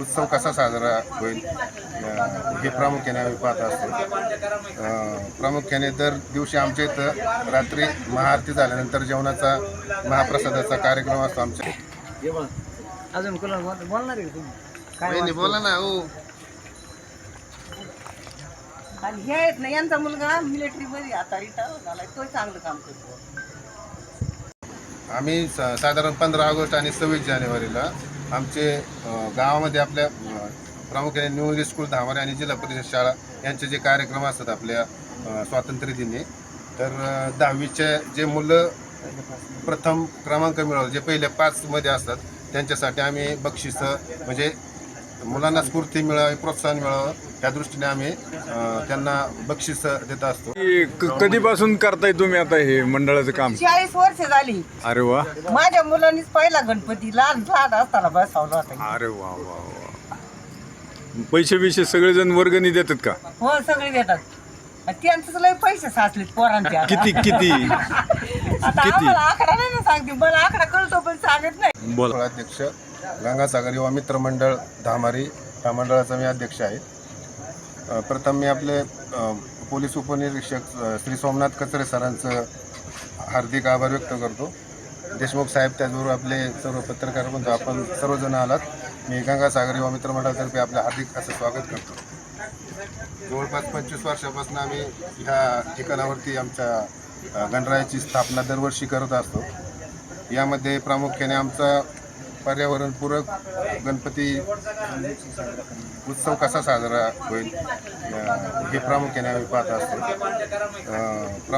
उत्सव कसा साजरा होईल? हे प्रामुख्याने आम्ही पाहत असतो. प्रामुख्याने दर दिवशी आमच्या इथं रात्री महाआरती झाल्यानंतर जेवणाचा महाप्रसादाचा कार्यक्रम असतो आमच्या. अजून बोलणार काय बोला ना हो. आणि ना यांचा मुलगा मिलिटरी मध्ये आता रिटायर झालाय तो चांगलं काम करतो. आम्ही सा- साधारण पंधरा ऑगस्ट आणि सव्वीस जानेवारीला आमचे गावामध्ये आपल्या प्रामुख्याने न्यू इंग्लिश स्कूल धामारे आणि जिल्हा परिषद शाळा यांचे जे कार्यक्रम असतात आपल्या अ, स्वातंत्र्य दिनी तर दहावीचे जे मुलं प्रथम क्रमांक मिळवले जे पहिले पाचमध्ये असतात त्यांच्यासाठी आम्ही बक्षिसं म्हणजे मुलांना स्फूर्ती मिळावी प्रोत्साहन मिळावं त्या दृष्टीने आम्ही त्यांना बक्षीस देत असतो. क- कधीपासून करताय तुम्ही आता हे मंडळाचं काम? चाळीस वर्ष झाली. अरे वा. माझ्या मुलांनीच पहिला गणपती लहान लहान असताना बसवला होता. अरे वा वा वा. पैसे बिशे सगळेजण वर्गणी देतात का? हो सगळे देतात. आणि त्यांचंच लय पैसे साचलेत पोरांचे आता. किती किती? आता किती? आम्हाला आकडा नाही ना सांगते. मला आकडा कळतो पण सांगत नाही. बोला. अध्यक्ष गंगासागर युवा मित्र मंडळ धामारी या मंडळाचा मी अध्यक्ष आहे. अ, प्रथम मी आपले अ, पोलीस उपनिरीक्षक अ, श्री सोमनाथ कचरे सरांचं हार्दिक आभार व्यक्त करतो. देशमुख साहेब त्याचबरोबर आपले सर्व पत्रकार बंधू आपण सर्वजण आलात. मी गंगासागर युवा मित्र मंडळातर्फे आपलं हार्दिक असं स्वागत करतो. जवळपास पंचवीस वर्षापासून आम्ही ह्या ठिकाणावरती आमच्या गणरायाची स्थापना दरवर्षी करत असतो. यामध्ये प्रामुख्याने आमचा पर्यावरणपूरक गणपती उत्सव कसा साजरा होईल हे प्रामुख्याने आम्ही पाहत असतो.